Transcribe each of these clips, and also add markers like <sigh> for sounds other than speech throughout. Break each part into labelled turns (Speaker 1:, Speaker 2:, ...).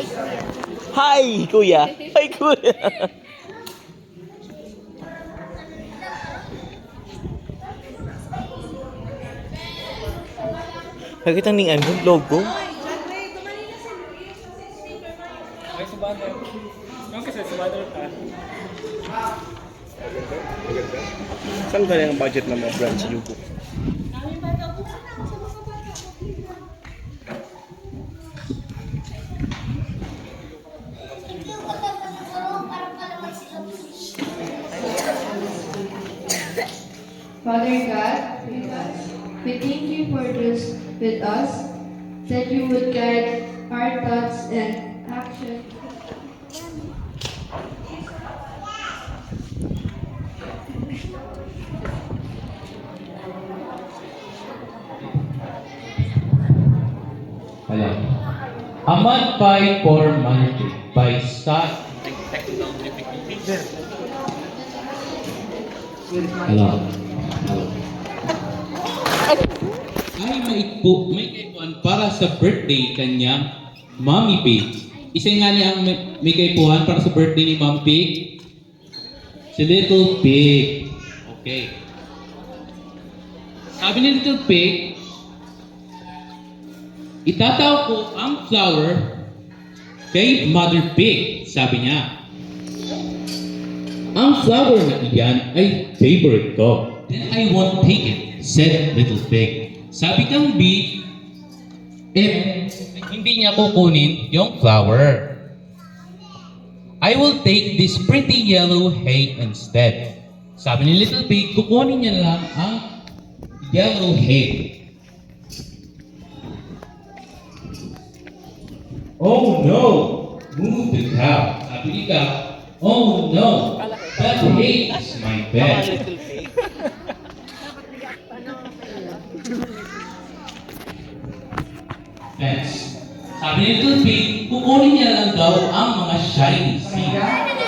Speaker 1: Hi, Kuya.
Speaker 2: Hi, kuya. Hi, kuya. Bakit ang ning ano, logo?
Speaker 3: Ay, subado. Yung kasi subado ka.
Speaker 4: Saan kaya ang budget ng mga brands Yugo?
Speaker 5: Father God, we thank you for this with us, that you would guide our thoughts and actions.
Speaker 6: Hello. A Mud Pie for Monarchy by Scott. Hello. Ay, may po, may kaipuan para sa birthday kanya, Mommy Pig. Isa nga niya ang may, may kaipuan para sa birthday ni Mom Pig. Si Little Pig. Okay. Sabi ni Little Pig, Itataw ko ang flower kay Mother Pig, sabi niya. Ang flower na iyan ay favorite ko. Then I won't take it, said Little Pig. Sabi kang bee, if hindi niya kukunin yung flower, I will take this pretty yellow hay instead. Sabi ni Little Pig, kukunin niya lang ang yellow hay. Oh no! Move the cow. Sabi ni cow, oh no! That hay is my bed. Fence. Sabi ni Little Pig, kukunin niya lang daw ang mga shiny seeds.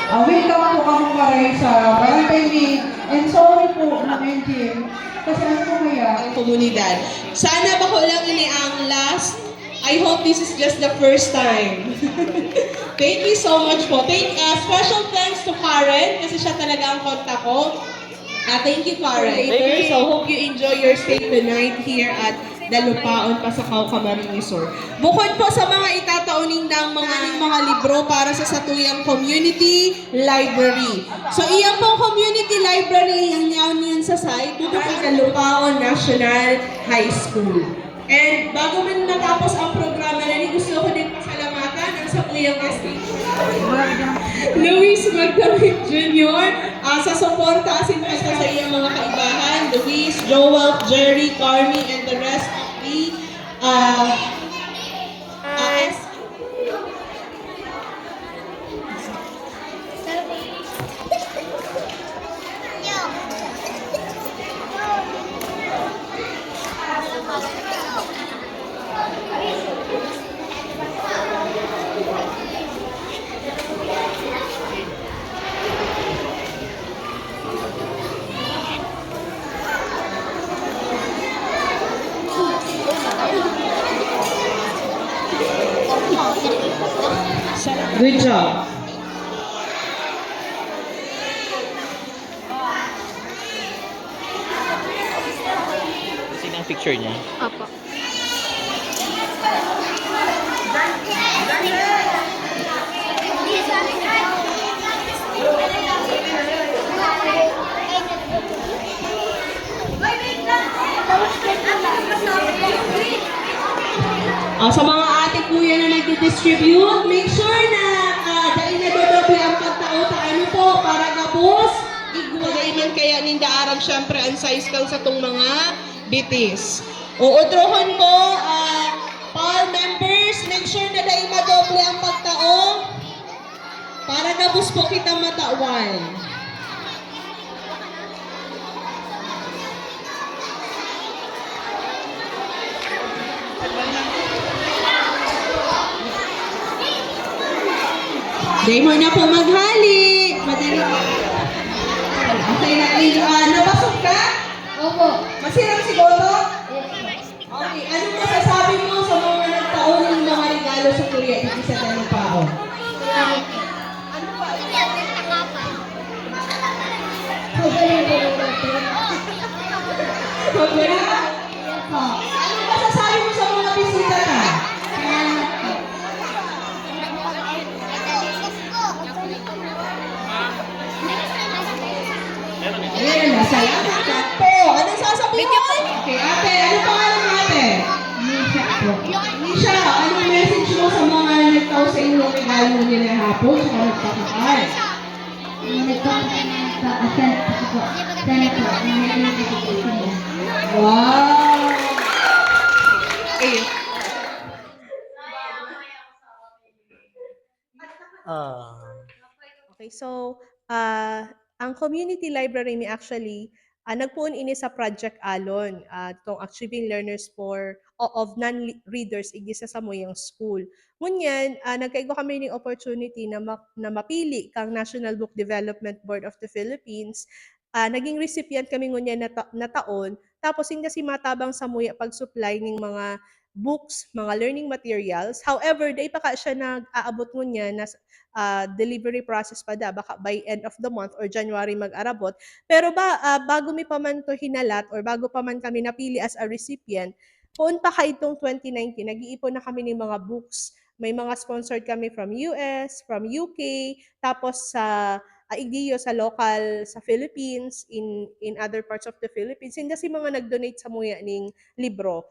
Speaker 7: Uh, welcome po kami pa rin sa Barangay League. And sorry po ng NGM. Kasi ano po kaya,
Speaker 8: ang komunidad. Sana ba ko lang ini ang last? I hope this is just the first time. <laughs> Thank you so much po. Thank, uh, special thanks to Karen kasi siya talaga ang kontak ko. Uh, thank you, Karen.
Speaker 2: Thank you.
Speaker 8: So, hope you enjoy your stay tonight here at Dalupaon pa sa Caucamarin Resort. Bukod po sa mga itataunin ng mga mga libro para sa Satuyang Community Library. So, iyan po community library, yung niyaw niyan sa site, dito po sa Dalupaon National High School. And bago man natapos ang programa na gusto ko din pasalamatan ang Satuyang SK <laughs> Luis Magdamit Jr. ah, sa suporta asin pa sa iyang mga kaibahan. Luis, Joel, Jerry, Carmi, and the rest of the uh, uh, S- Good job.
Speaker 2: Sino ang picture niya?
Speaker 1: Opo.
Speaker 8: Ah, sa mga nagdi-distribute, make sure na uh, dahil nadodoble ang pagtaota, ano po, para kapos, igwagay man kaya ninda aram syempre ang size kang sa tong mga bitis. Uutrohon mo, ah, all members, make sure na dahil madoble ang pagtao, para kapos po kita matawan. Dahil na po maghali. Madali. Masaya na kayo. Ah, nabasok ka?
Speaker 5: Opo.
Speaker 8: Masirang si Goto? Okay. Ano masasabi mo sa mga nagtaon ng mga regalo sa Korea? Hindi sa tanong pa ako. Ano pa? Pagaling ko na natin.
Speaker 5: Nisha po.
Speaker 8: Nisha, anong message mo sa mga nagtao sa inyo regalo nila hapon sa nagpapakal?
Speaker 5: Nagpapakasal po. Sana po. Nangyayari po sila.
Speaker 8: Wow! Eh,
Speaker 2: Ah.
Speaker 1: Okay, so uh, ang community library ni actually uh, nagpuon ini sa Project Alon, uh, itong Achieving Learners for of Non-Readers igi sa Samoyang School. Ngunyan, uh, nagkaigo kami ng opportunity na, ma- na mapili kang National Book Development Board of the Philippines. Uh, naging recipient kami ngunyan na, ta- na taon. Tapos hindi si matabang Samoya pag-supply ng mga books, mga learning materials. However, day pa ka siya nag-aabot ngunyan na uh, delivery process pa da baka by end of the month or January mag-arabot. Pero ba ah, bago mi pa man to hinalat or bago pa man kami napili as a recipient poon pa ka itong 2019 nag-iipon na kami ng mga books. May mga sponsored kami from US from UK tapos sa uh, igdiyo sa local sa Philippines in in other parts of the Philippines. Hindi si mga nag-donate sa muya ning libro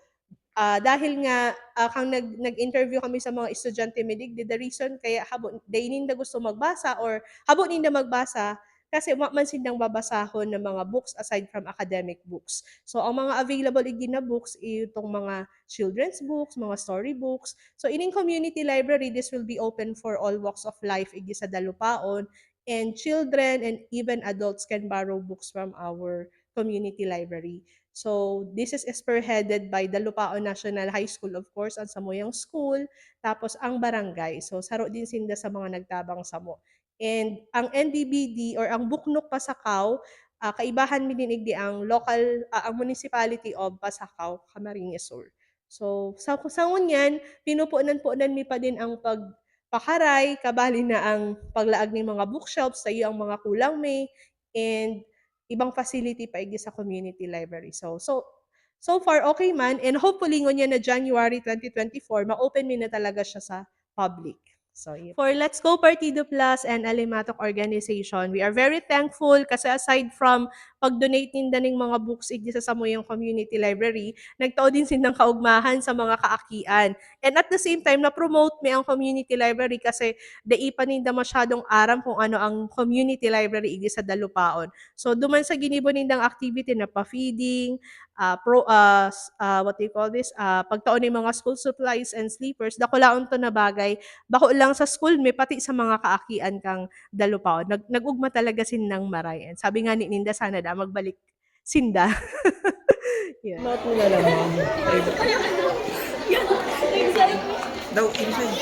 Speaker 1: Ah, dahil nga ah, kang nag nag-interview kami sa mga estudyante midigdi the reason kaya habo day ninda gusto magbasa or habo ninda magbasa kasi man sindang babasahon ng mga books aside from academic books. So ang mga available igi na books itong mga children's books, mga story books. So ining community library this will be open for all walks of life igi sa Dalupaon and children and even adults can borrow books from our community library. So, this is spearheaded by the Lupaon National High School, of course, ang Samoyang School, tapos ang barangay. So, saro din sinda sa mga nagtabang samo. And ang NDBD or ang Buknok Pasakaw, ah, kaibahan mi din igdi ang local, ah, ang municipality of Pasakaw, Camarines Sur. So, sa kusangon yan, pinupunan-punan mi pa din ang pagpakaray, kabali na ang paglaag ng mga bookshelves, sa iyo ang mga kulang may, and ibang facility pa igi sa community library. So, so, so far, okay man. And hopefully, ngunyan na January 2024, ma-open min na talaga siya sa public. So, yun. For Let's Go Partido Plus and Alimatok Organization, we are very thankful kasi aside from pag-donate ninda ng mga books igi sa Samoyang Community Library, nagtao din silang kaugmahan sa mga kaakian. And at the same time, na-promote mi ang community library kasi dai pa ninda masyadong aram kung ano ang community library igi sa Dalupaon. So duman sa ginibo nindang activity na pa-feeding, ah, pro s- ah, what do you call this? Ah, pagtaon ng mga school supplies and sleepers, dakulaon to na bagay. Bako lang sa school may pati sa mga kaakian kang Dalupaon. Nag nagugma talaga sinang maray. And sabi nga ni Ninda sana da magbalik sinda. <laughs> yeah.
Speaker 2: Lahat mo lalaman. Daw, inside.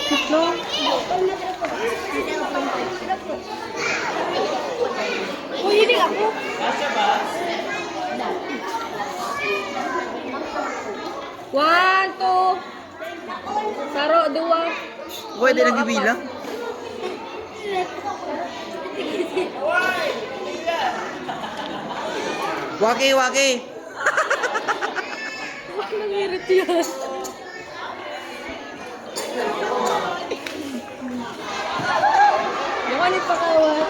Speaker 9: One, two. Saro, dua.
Speaker 2: Pwede nang ibilang? <laughs> Waki, waki.
Speaker 9: Huwag nangirit yan. Yung anit pa kawat.